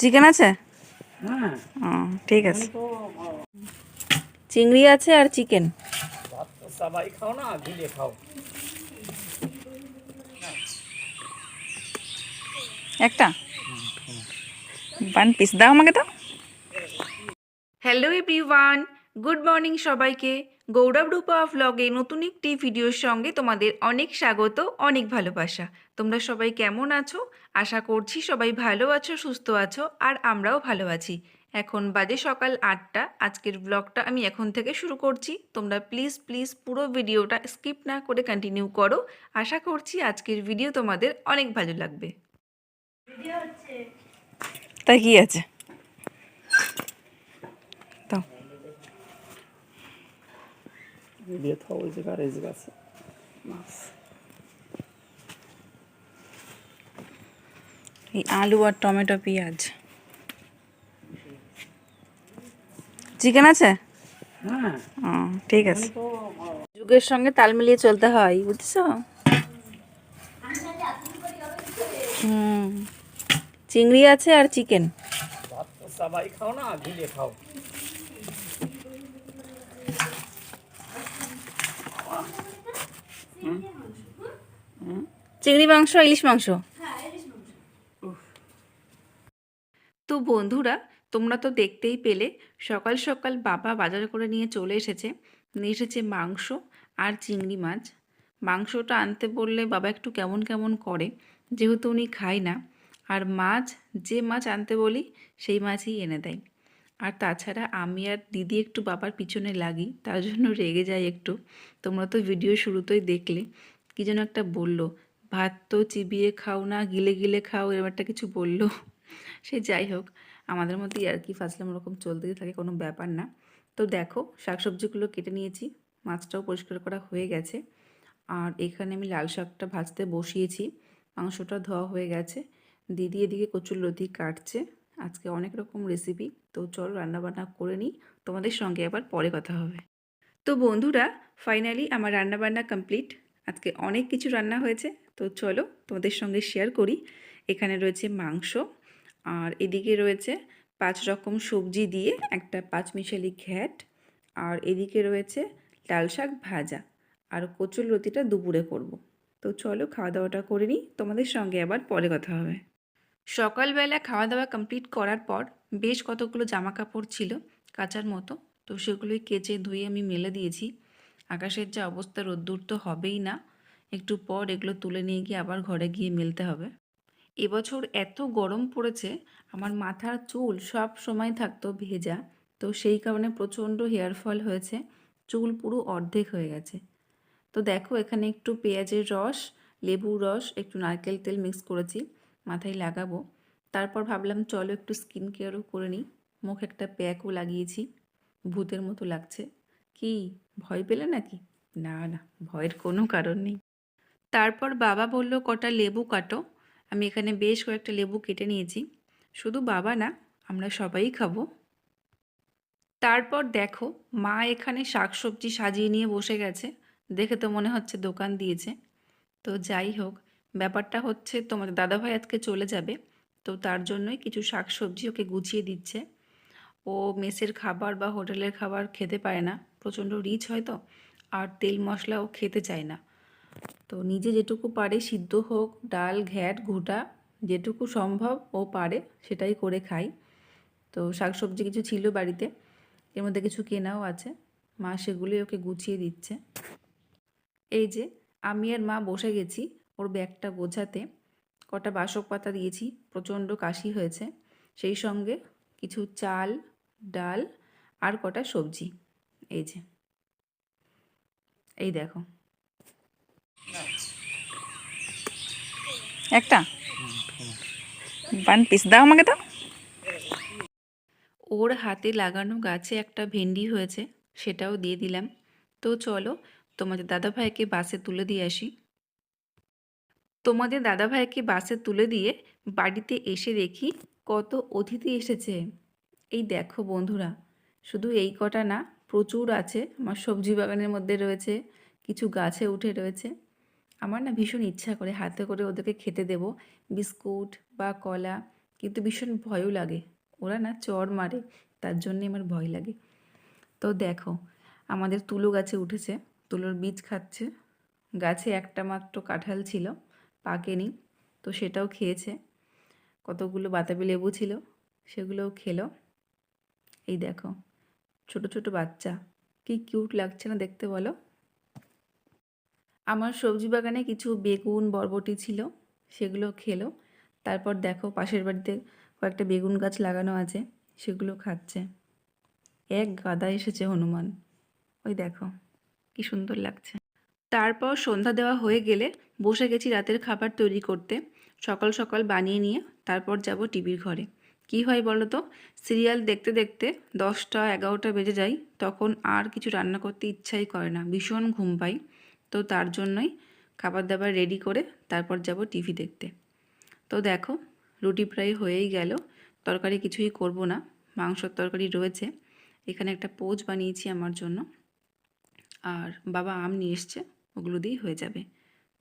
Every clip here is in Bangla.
চিকেন আছে? হ্যাঁ। ও ঠিক আছে। চিংড়ি আছে আর চিকেন। সবাই খাও না খাও। একটা? ওয়ান পিস দাও আমাকে তো। হ্যালো এভরিওয়ান গুড মর্নিং সবাইকে। গৌরব রূপা ভ্লগে নতুন একটি ভিডিওর সঙ্গে তোমাদের অনেক স্বাগত অনেক ভালোবাসা। তোমরা সবাই কেমন আছো? আশা করছি সবাই ভালো আছো সুস্থ আছো আর আমরাও ভালো আছি। এখন বাজে সকাল আটটা। আজকের ব্লগটা আমি এখন থেকে শুরু করছি। তোমরা প্লিজ প্লিজ পুরো ভিডিওটা স্কিপ না করে কন্টিনিউ করো। আশা করছি আজকের ভিডিও তোমাদের অনেক ভালো লাগবে। তাই কি আছে? দিয়ে থাও ওই জায়গা আর এই জায়গা আছে মাছ এই আলু আর টমেটো পেঁয়াজ। চিকেন আছে? হ্যাঁ। ঠিক আছে। তো যুগের সঙ্গে তাল মিলিয়ে চলতে হয় বুঝছ? হুম। চিংড়ি আছে আর চিকেন। সবাই খাও না খাও। চিংড়ি মাংস, ইলিশ মাংস? তো বন্ধুরা, তোমরা তো দেখতেই পেলে, সকাল সকাল বাবা বাজার করে নিয়ে চলে এসেছে, নিয়ে এসেছে মাংস আর চিংড়ি মাছ। মাংসটা আনতে বললে বাবা একটু কেমন কেমন করে, যেহেতু উনি খায় না। আর মাছ, যে মাছ আনতে বলি, সেই মাছই এনে দেয়। আর তাছাড়া আমি আর দিদি একটু বাবার পিছনে লাগি, তার জন্য রেগে যাই একটু। তোমরা তো ভিডিও শুরুতেই দেখলে। কী যেন একটা বলল, ভাত তো চিবিয়ে খাও না, গিলে গিলে খাও এরকম একটা কিছু বলল। সে যাই হোক, আমাদের মধ্যে আর কি ফাসলাম ওরকম চলতেই থাকে, কোনো ব্যাপার না। তো দেখো, শাকসবজিগুলো কেটে নিয়েছি, মাছটাও পরিষ্কার করা হয়ে গেছে। আর এখানে আমি লাল শাকটা ভাজতে বসিয়েছি, মাংসটা ধোয়া হয়ে গেছে। দিদি এদিকে কচুর লতি কাটছে। আজকে অনেক রকম রেসিপি তো চলো রান্নাবান্না করে নিই। তোমাদের সঙ্গে আবার পরে কথা হবে। তো বন্ধুরা ফাইনালি আমার রান্নাবান্না কমপ্লিট আজকে অনেক কিছু রান্না হয়েছে, তো চলো তোমাদের সঙ্গে শেয়ার করি। এখানে রয়েছে মাংস, আর এদিকে রয়েছে পাঁচ রকম সবজি দিয়ে একটা পাঁচমিশালি ঘ্যাট, আর এদিকে রয়েছে লাল শাক ভাজা, আর কচুর লতিটা দুপুরে করব। তো চলো খাওয়া দাওয়াটা করে নিই, তোমাদের সঙ্গে আবার পরে কথা হবে। সকালবেলা খাওয়া দাওয়া কমপ্লিট করার পর বেশ কতগুলো জামা কাপড় ছিল কাচার মতো। তো সেগুলোই কেচে ধুয়ে আমি মেলে দিয়েছি। আকাশের যা অবস্থা রোদ্দুর তো হবেই না। একটু পর এগুলো তুলে নিয়ে গিয়ে আবার ঘরে গিয়ে মেলতে হবে। এবছর এত গরম পড়েছে, আমার মাথার চুল সব সময় থাকতো ভেজা। তো সেই কারণে প্রচণ্ড হেয়ার ফল হয়েছে, চুল পুরো অর্ধেক হয়ে গেছে। তো দেখো এখানে একটু পেঁয়াজের রস, লেবুর রস, একটু নারকেল তেল মিক্স করেছি। মাথায় লাগাবো। তারপর ভাবলাম, চলো একটু স্কিন কেয়ারও করে নিই। মুখ একটা প্যাকও লাগিয়েছি। ভূতের মতো লাগছে। কি, ভয় পেলে নাকি? না না, ভয়ের কোনো কারণ নেই। তারপর বাবা বলল, কটা লেবু কাটো। আমি এখানে বেশ কয়েকটা লেবু কেটে নিয়েছি। শুধু বাবা না, আমরা সবাই খাব। তারপর দেখো, মা এখানে শাকসবজি সাজিয়ে নিয়ে বসে গেছে। দেখে তো মনে হচ্ছে দোকান দিয়েছে। তো যাই হোক ব্যাপারটা হচ্ছে তোমাদের দাদাভাই আজকে চলে যাবে, তো তার জন্যই কিছু শাকসবজি ওকে গুছিয়ে দিচ্ছে। ও মেসের খাবার বা হোটেলের খাবার খেতে পারে না, প্রচণ্ড রিচ হয় তো, আর তেল মশলা ও খেতে চায় না। তো নিজে যেটুকু পারে সিদ্ধ হোক, ডাল, ঘ্যাট, ঘুটা, যেটুকু সম্ভব ও পারে সেটাই করে খাই। তো শাকসবজি কিছু ছিল বাড়িতে, এর মধ্যে কিছু কেনাও আছে, মা সেগুলোই ওকে গুছিয়ে দিচ্ছে। এই যে আমি আর মা বসে গেছি ওর ব্যাগটা গোছাতে কটা বাসক পাতা দিয়েছি, প্রচণ্ড কাশি হয়েছে। সেই সঙ্গে কিছু চাল, ডাল আর কটা সবজি। এই যে। এই দেখো। একটা? পিস দাও আমাকে দাও। ওর হাতে লাগানো গাছে একটা ভেন্ডি হয়েছে, সেটাও দিয়ে দিলাম। তো চলো তোমাদের দাদাভাইকে বাসে তুলে দিয়ে আসি। তোমাদের দাদাভাইকে বাসে তুলে দিয়ে বাড়িতে এসে দেখি কত অতিথি এসেছে। এই দেখো বন্ধুরা, শুধু এই কটা না, প্রচুর আছে। আমার সবজি বাগানের মধ্যে রয়েছে, কিছু গাছে উঠে রয়েছে। আমার না ভীষণ ইচ্ছা করে, হাতে করে ওদেরকে খেতে দেব, বিস্কুট বা কলা, কিন্তু ভীষণ ভয়ও লাগে। ওরা না চর মারে, তার জন্যে আমার ভয় লাগে। তো দেখো, আমাদের তুলো গাছে উঠেছে, তুলোর বীজ খাচ্ছে। গাছে একটা মাত্র কাঁঠাল ছিল। পাকেনি। তো সেটাও খেয়েছে। কতগুলো বাতাবি লেবু ছিল, সেগুলোও খেলো। এই দেখো, ছোট ছোট বাচ্চা। কি কিউট লাগছে না দেখতে বলো? আমার সবজি বাগানে কিছু বেগুন, বরবটি ছিল, সেগুলো খেলো। তারপর দেখো, পাশের বাড়িতে কয়েকটা বেগুন গাছ লাগানো আছে, সেগুলো খাচ্ছে। এক গাদা এসেছে হনুমান। ওই দেখো, কি সুন্দর লাগছে। তারপর সন্ধ্যা দেওয়া হয়ে গেলে বসে গেছি রাতের খাবার তৈরি করতে। সকাল সকাল বানিয়ে নিয়ে তারপর যাব টিভির ঘরে। কি হয় বলো তো? সিরিয়াল দেখতে দেখতে দশটা এগারোটা বেজে যায়, তখন আর কিছু রান্না করতে ইচ্ছাই করে না, ভীষণ ঘুম পাই। তো তার জন্যই খাবার দাবার রেডি করে তারপর যাব টিভি দেখতে। তো দেখো, রুটি প্রায় হয়েই গেল, তরকারি কিছুই করব না, মাংসর তরকারি রয়েছে। এখানে একটা পোচ বানিয়েছি আমার জন্য। আর বাবা আম নিয়ে এসছে। ওগুলো দিয়েই হয়ে যাবে।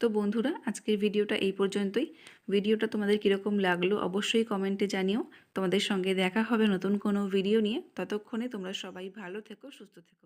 তো বন্ধুরা, আজকের ভিডিওটা এই পর্যন্তই। ভিডিওটা তোমাদের কীরকম লাগল অবশ্যই কমেন্টে জানিও। তোমাদের সঙ্গে দেখা হবে নতুন কোনো ভিডিও নিয়ে। ততক্ষণে তোমরা সবাই ভালো থেকো, সুস্থ থেকো।